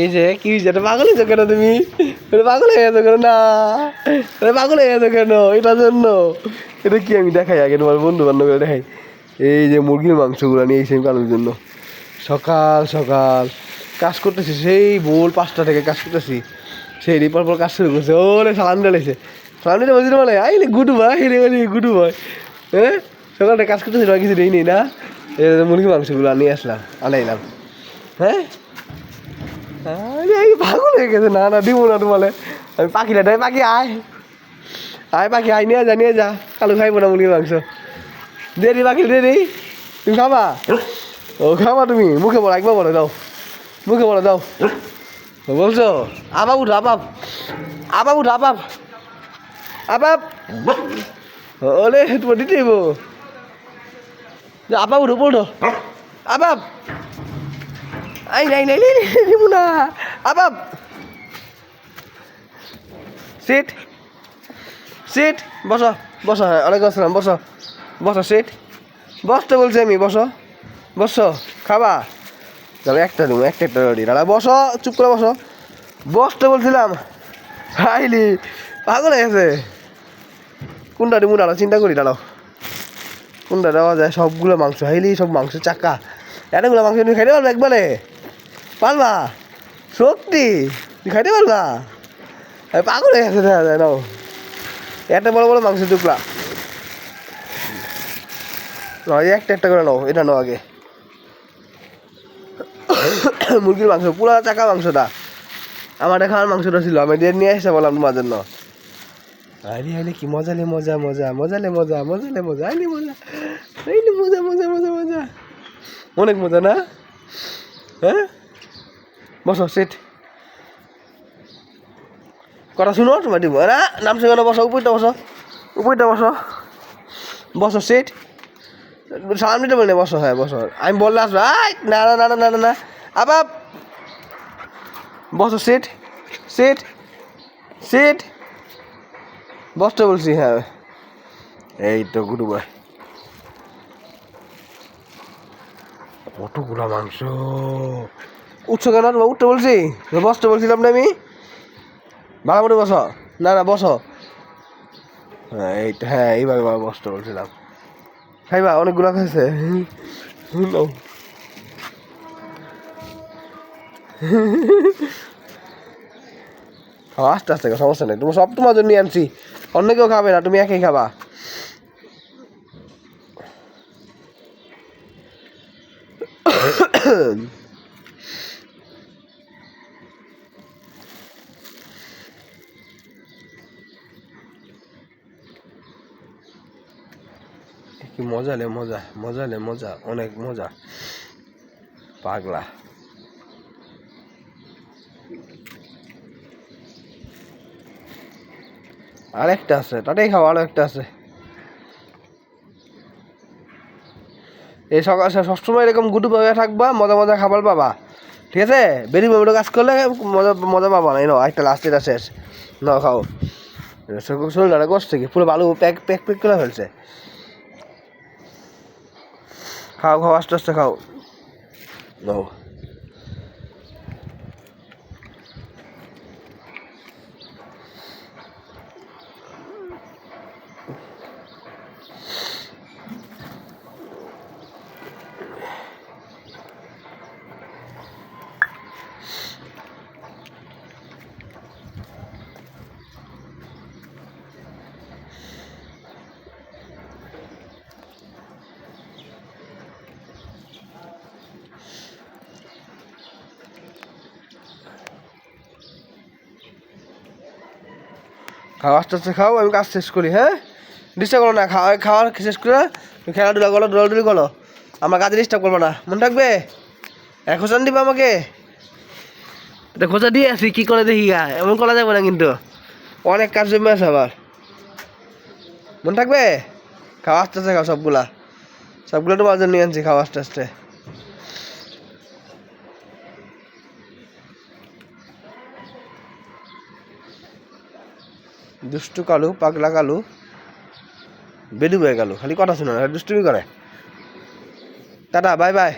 এই যে, কি হয়েছে এটা পাগল হয়েছো কেন তুমি? এটা পাগল হয়ে গেছো কেন? না। এটা পাগল হয়ে গেছো কেন? এটার জন্য। এটা কি আমি দেখাই আগে তোমার বন্ধু বান্ধব দেখাই? এই যে মুরগির মাংসগুলো নিয়ে এসে কালোর জন্য। সকাল সকাল। কাজ করতেছি, সেই ভোর পাঁচটা থেকে কাজ করতেছি। সেই রিপার পর কাজ শুরু করছে ওরে, সালাম ডালেছে সালাম দিলে বলছিল বলে আইলে গুডু ভাই, রে গুডু ভাই। হ্যাঁ? সকালটা কাজ করতেছি না কিছু নেই না যে মুরগির মাংসগুলো নিয়ে আসলাম, আনাইলাম। হ্যাঁ? পাগল হয়ে গেছে। না না, দিব না তোমালে। আমি পাখি না পাখি আয়। আয় পাখি, আয়, নিয়ে যা নিয়ে যা। কালু খাইবো না মুরগির মাংস। দে পাখি, দে তুমি খাবা? ও, খাবা তুমি। মুখে বলো, একবার বলো, দাও। মুখে বলো, দাও। বলছো? আবাব উঠো, আবাব। আবাব উঠো, আবাব। আবাব। ওলে, তোমার দিতে আবাব উঠো উঠো। আবাব। আই নাই নাই নাই দিব না আবাব সিট সিট বসো বসো হ্যাঁ অনেক আসসালাম বসো। বসো সিট বসতে বলছি আমি, বসো। বসো, খাবা। তাহলে একটা দেবো একটা একটা রেডি। দাঁড়া, বসো, চুপ করে বসো। বসতে বলছিলাম। হাইলি, পাগল গেছে। কোনটা দেবো দাঁড়াও, চিন্তা করি, দাঁড়াও। কোনটা দেওয়া যায়? সবগুলো মাংস। হাইলি, সব মাংস চাকা। এতগুলো মাংস তুমি খাইতে পারবে একবারে? পারবা? সত্যি? খাইতে পারবা? আরে পাগল হয়ে গেছে দেখা যায় নাও একটা বড় বড় মাংস টুকরা। এই একটা একটা করে নাও, এটা নাও আগে। মুরগির মাংস, পুরা চাকা মাংসটা। আমার খাওয়ার মাংসটা ছিল, আমি দিয়ে নিয়ে এসে বললাম তোমার জন্য। আরে আরে, কি মজালে মজা মজা মজালে মজা মজালে মজা আইলে মজা। আইলে মজা মজা মজা মজা। অনেক মজা, না? হ্যাঁ? বসো সিট কথা শুনো তোমার দিব না নাম সেখানে বসো, উপরটা বসো। উপরটা বসো। বসো সিট দিতে বলে বসো হ্যাঁ বসো। আমি বললে আসব আই না না না না না না না। আবার বসো সিট সিট সিট বসতে বলছি হ্যাঁ। এই তো গুরু ভাই কতগুলো মাংস? উঠছো কেন? তোমার উঠতে বলছি? বসতে বলছিলাম না আমি? ভালো বসো। না না, বসো। হ্যাঁ এইটা হ্যাঁ এইভাবে ভাবে বসতে বলছিলাম। খাইবা অনেকগুলো খাইছে। খাও আস্তে আস্তে সমস্যা নেই। তোমার সব তোমার জন্য আনছি। অন্য কেউ খাবে না, তুমি একাই খাবা। কি মজা লে মজা মজা লে মজা অনেক মজা পাগলা আরেকটা আছে তাতেই খাও আরও একটা আছে এই সকাল সবসময় এরকম গুটু পাবে থাকবা মজা মজা খাবার পাবা ঠিক আছে বেরি মেমোটো কাজ করলে মজা মজা পাবা না এই একটা লাস্ট এটা শেষ নাও খাও শরীরটা করছে কি পুরো বালু প্যাক প্যাক প্যাক করে ফেলছে খাও খাও আস্তে আস্তে খাও। নাও। খাও আস্তে আস্তে খাও আমি কাজ শেষ করি হ্যাঁ? ডিস্টার্ব করো না খাওয়া খাওয়ার শেষ করে? খেলাধুলা করো দৌড়াদৌড়ি করো। আমার কাজে ডিস্টার্ব করব না। মনে থাকবে এক হোসান দিবা আমাকে? এটা দিয়ে আসি কী করে দেখি গা? এমন করা যাবে না কিন্তু। অনেক কাজ জমে আছে আবার। মনে থাকবে? খাওয়া আস্তে আস্তে খাও সবগুলা। সবগুলো তোমার জন্য নিয়ে আনছি খাওয়া আস্তে আস্তে। দুষ্টু কালু, পাগলা কালু, বেদু হয়ে গেল। খালি কথা শোনা দুষ্টুমি করে। Tata, bye bye.